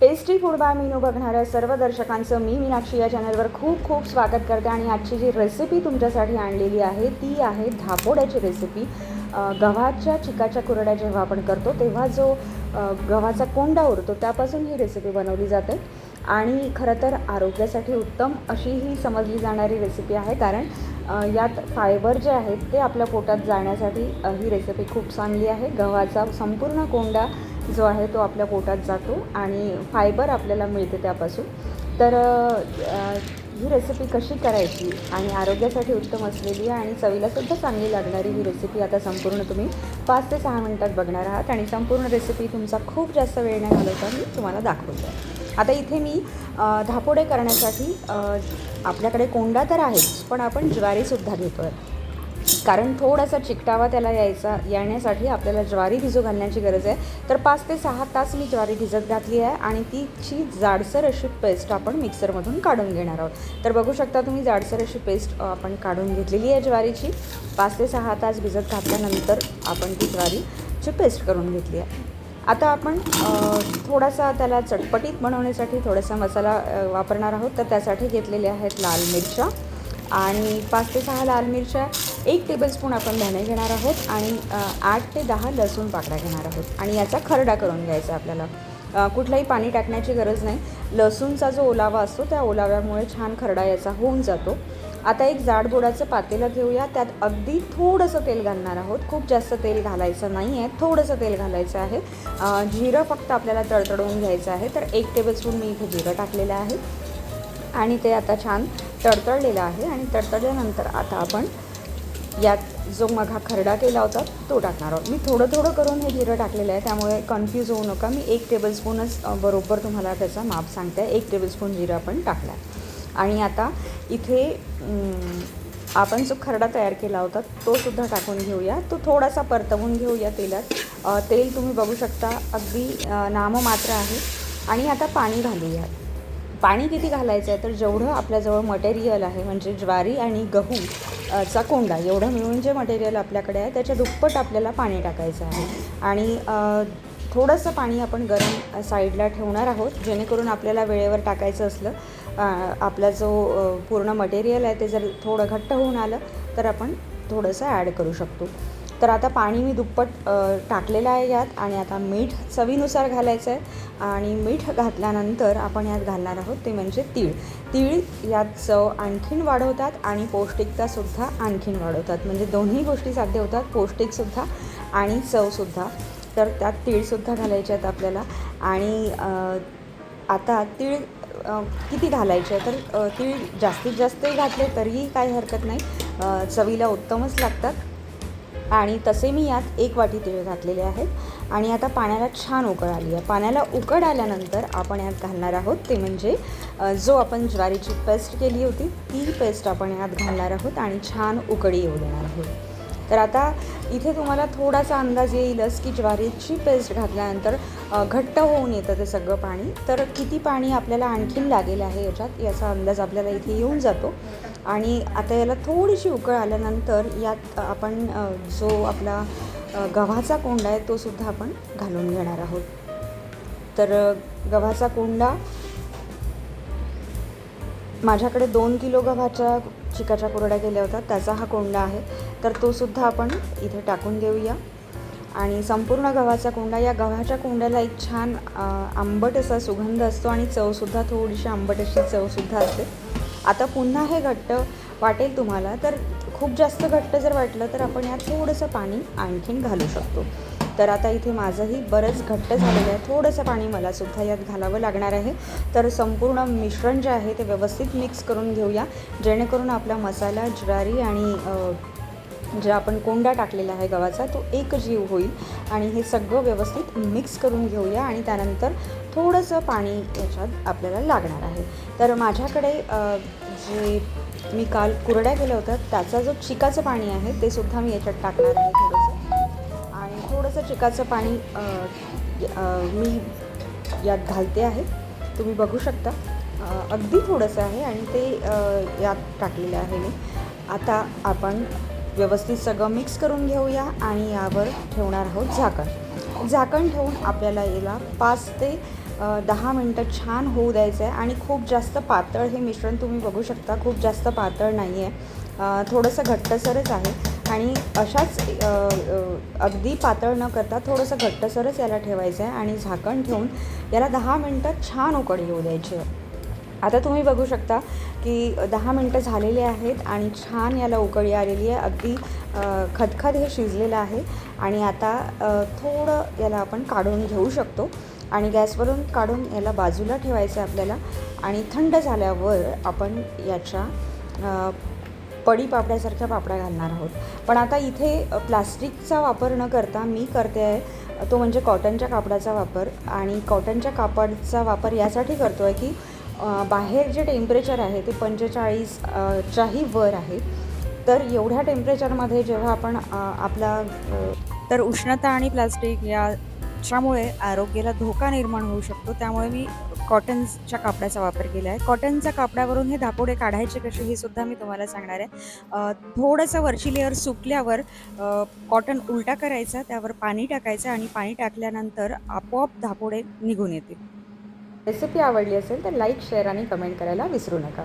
Tasty food by Meenu बघणाऱ्या सर्व दर्शकांचं मी मीनाक्षी या चॅनलवर खूप खूप स्वागत करते आणि आजची जी रेसिपी तुमच्यासाठी आणलेली आहे ती आहे धापोड्याची रेसिपी गव्हाच्या चिकाच्या कुरड्या जेव्हा आपण करतो तेव्हा जो गव्हाचा कोंडा उरतो त्यापासून ही रेसिपी बनवली जाते. आणि खरं तर आरोग्यासाठी उत्तम अशी ही समजली जाणारी रेसिपी आहे कारण यात फायबर जे आहेत ते आपल्या पोटात जाण्यासाठी ही रेसिपी खूप चांगली आहे. गव्हाचा संपूर्ण कोंडा जो आहे तो आपल्या पोटात जातो आणि फायबर आपल्याला मिळते त्यापासून. तर ही रेसिपी कशी करायची आणि आरोग्यासाठी उत्तम असलेली आणि चवीलासुद्धा चांगली लागणारी ही रेसिपी आता संपूर्ण तुम्ही पाच ते सहा मिनटात बघणार आहात आणि संपूर्ण रेसिपी तुमचा खूप जास्त वेळ नाही घालवता मी तुम्हाला दाखवतो. आता इथे मी धापोडे करण्यासाठी आपल्याकडे कोंडा तर आहेच पण आपण ज्वारीसुद्धा घेतो आहे कारण थोडासा चिकटावा त्याला यायचा येण्यासाठी आपल्याला ज्वारी भिजू घालण्याची गरज आहे. तर पाच ते सहा तास मी ज्वारी भिजत घातली आहे आणि तिची जाडसर अशी पेस्ट आपण मिक्सरमधून काढून घेणार आहोत. तर बघू शकता तुम्ही जाडसर अशी पेस्ट आपण काढून घेतलेली आहे ज्वारीची. पाच ते सहा तास भिजत घातल्यानंतर आपण ती ज्वारीची पेस्ट करून घेतली आहे. आता आपण थोडासा त्याला चटपटीत बनवण्यासाठी थोडासा मसाला वापरणार आहोत. तर त्यासाठी घेतलेले आहेत लाल मिरच्या. आणि पाच ते सहा लाल मिरच्या एक टेबलस्पून आपण धणे घेणार आहोत आणि आठ ते दहा लसूण पाकळ्या घेणार आहोत. आणि याचा खरडा करून घ्यायचा आपल्याला. कुठलाही पाणी टाकण्याची गरज नाही. लसूणचा जो ओलावा असतो त्या ओलाव्यामुळे छान खरडा याचा होऊन जातो. आता एक जाड बोडाचं पातेलं घेऊया. त्यात अगदी थोडंसं तेल घालणार आहोत. खूप जास्त तेल घालायचं नाही आहे थोडंसं तेल घालायचं आहे. जिरं फक्त आपल्याला तडतडवून घ्यायचं आहे. तर एक टेबलस्पून मी इथे जिरं टाकलेलं आहे. आणि ते आता छान तडतडलेलं आहे आणि तडतडल्यानंतर आता आपण यात जो मघा खरडा केला होता तो टाकणार आहोत. मी थोडं थोडं करून हे जिरं टाकलेलं आहे त्यामुळे कन्फ्यूज होऊ नका. मी एक टेबलस्पूनच बरोबर तुम्हाला त्याचा माप सांगते. एक टेबलस्पून जिरं आपण टाकला आहे आणि आता इथे आपण जो खरडा तयार केला होता तो सुद्धा टाकून घेऊया. तो थोडासा परतवून घेऊया तेलात. तेल तुम्ही बघू शकता अगदी नाममात्र आहे. आणि आता पाणी घालूया पाणी किती घालायचं आहे तर जेवढं आपल्याजवळ मटेरियल आहे म्हणजे ज्वारी आणि गहू चा कोंडा एवढं मिळून जे मटेरियल आपल्याकडे आहे त्याच्या दुप्पट आपल्याला पाणी टाकायचं आहे. आणि थोडंसं पाणी आपण गरम साईडला ठेवणार आहोत जेणेकरून आपल्याला वेळेवर टाकायचं असलं आपला जो पूर्ण मटेरियल आहे ते जर थोडं घट्ट होऊन आलं तर आपण थोडंसं ॲड करू शकतो. तर आता पाणी मी दुप्पट टाकलेलं आहे यात आणि आता मीठ चवीनुसार घालायचं आहे आणि मीठ घातल्यानंतर आपण यात घालणार आहोत ते म्हणजे तीळ. तीळ यात चव आणखीन वाढवतात आणि पौष्टिकतासुद्धा आणखीन वाढवतात. म्हणजे दोन्ही गोष्टी साध्य होतात पौष्टिकसुद्धा आणि चवसुद्धा तर त्यात तीळसुद्धा घालायचे आहेत आपल्याला आणि आता तीळ किती घालायचे आहे? तर तीळ जास्तीत जास्तही घातले तरीही काही हरकत नाही. चवीला उत्तमच लागतात. आणि तसे मी यात एक वाटी तिळ घातलेले आहेत. आणि आता पाण्याला छान उकळ आली आहे. पाण्याला उकड आल्यानंतर आपण यात घालणार आहोत ते म्हणजे जो आपण ज्वारीची पेस्ट केली होती ती पेस्ट आपण यात घालणार आहोत आणि छान उकडी येऊ देणार आहोत. तर आता इथे तुम्हाला थोडासा अंदाज येईलच की ज्वारीची पेस्ट घातल्यानंतर घट्ट होऊन येतं ते सगळं पाणी. तर किती पाणी आपल्याला आणखीन लागेल आहे याच्यात याचा अंदाज आपल्याला इथे येऊन जातो. आणि आता याला थोडीशी उकळ आल्यानंतर यात आपण जो आपला गव्हाचा कोंडा आहे तो सुद्धा आपण घालून घेणार आहोत. तर गव्हाचा कोंडा माझ्याकडे दोन किलो गव्हाच्या चिकाच्या कुरड्या केल्या होत्या त्याचा हा कोंडा आहे. तर तोसुद्धा आपण इथे टाकून देऊया. आणि संपूर्ण गव्हाचा कोंडा या गव्हाच्या कोंड्याला एक छान आंबट असा सुगंध असतो आणि चवसुद्धा थोडीशी आंबट अशी चवसुद्धा असते. आता पुन्हा हे घट्ट वाटेल तुम्हाला तर खूप जास्त घट्ट जर वाटलं तर आपण यात थोडंसं पाणी आणखीन घालू शकतो. तर आता इथे माझंही बरंच घट्ट झालेलं आहे. थोडंसं पाणी मला सुद्धा यात घालावं लागणार आहे. तर संपूर्ण मिश्रण जे आहे ते व्यवस्थित मिक्स करून घेऊया जेणेकरून आपला मसाला ज्वारी आणि जे आपण कोंडा टाकलेला आहे गव्हाचा तो एक जीव होईल आणि हे सगळं व्यवस्थित मिक्स करून घेऊया आणि त्यानंतर थोडंसं पाणी याच्यात आपल्याला लागणार आहे. तर माझ्याकडे जे मी काल कुरड्या केल्या होत्या त्याचा जो चिकाचं पाणी आहे ते सुद्धा मी याच्यात टाकणार आहे थोडंसं. आणि थोडंसं चिकाचं पाणी मी यात घालते आहे. तुम्ही बघू शकता. अगदी थोडंसं आहे आणि ते यात टाकलेलं आहे मी. आता आपण व्यवस्थित सगळं मिक्स करून घेऊया आणि यावर ठेवणार आहोत झाकण. झाकण ठेवून आपल्याला याला पाच ते दहा मिनटं छान होऊ द्यायचं आहे आणि खूप जास्त पातळ हे मिश्रण तुम्ही बघू शकता खूप जास्त पातळ नाही आहे थोडंसं घट्टसरच आहे आणि अशाच अगदी पातळ न करता थोडंसं घट्टसरच याला ठेवायचं आहे आणि झाकण ठेवून याला दहा मिनटं छान उकड येऊ द्यायची. आहे आता तुम्ही बघू शकता की दहा मिनटं झालेली आहेत आणि छान याला उकळी आलेली आहे. अगदी खदखद हे शिजलेलं आहे. आणि आता थोडं याला आपण काढून घेऊ शकतो. आणि गॅसवरून काढून याला बाजूला ठेवायचं आहे आपल्याला. आणि थंड झाल्यावर आपण याच्या पडी पापड्यासारख्या पापड्या घालणार आहोत. पण आता इथे प्लास्टिकचा वापर न करता मी करते आहे तो म्हणजे कॉटनच्या कापडाचा वापर. आणि कॉटनच्या कापडचा वापर यासाठी करतो आहे की बाहेर जे टेम्परेचर आहे ते पंचेचाळीसच्याही वर आहे. तर एवढ्या टेम्परेचरमध्ये जेव्हा आपण आपला तर उष्णता आणि प्लास्टिक याच्यामुळे आरोग्याला धोका निर्माण होऊ शकतो. त्यामुळे मी कॉटन्सच्या कापडाचा वापर केला आहे. कॉटनच्या कापडावरून हे धापोडे काढायचे कसे हे सुद्धा मी तुम्हाला सांगणार आहे. थोडंसं वरची लेअर सुकल्यावर कॉटन उलटा करायचा त्यावर पाणी टाकायचं आणि पाणी टाकल्यानंतर आपोआप धापोडे निघून येतील. रेसिपी आवडली असेल तर लाईक शेअर आणि कमेंट करायला विसरू नका.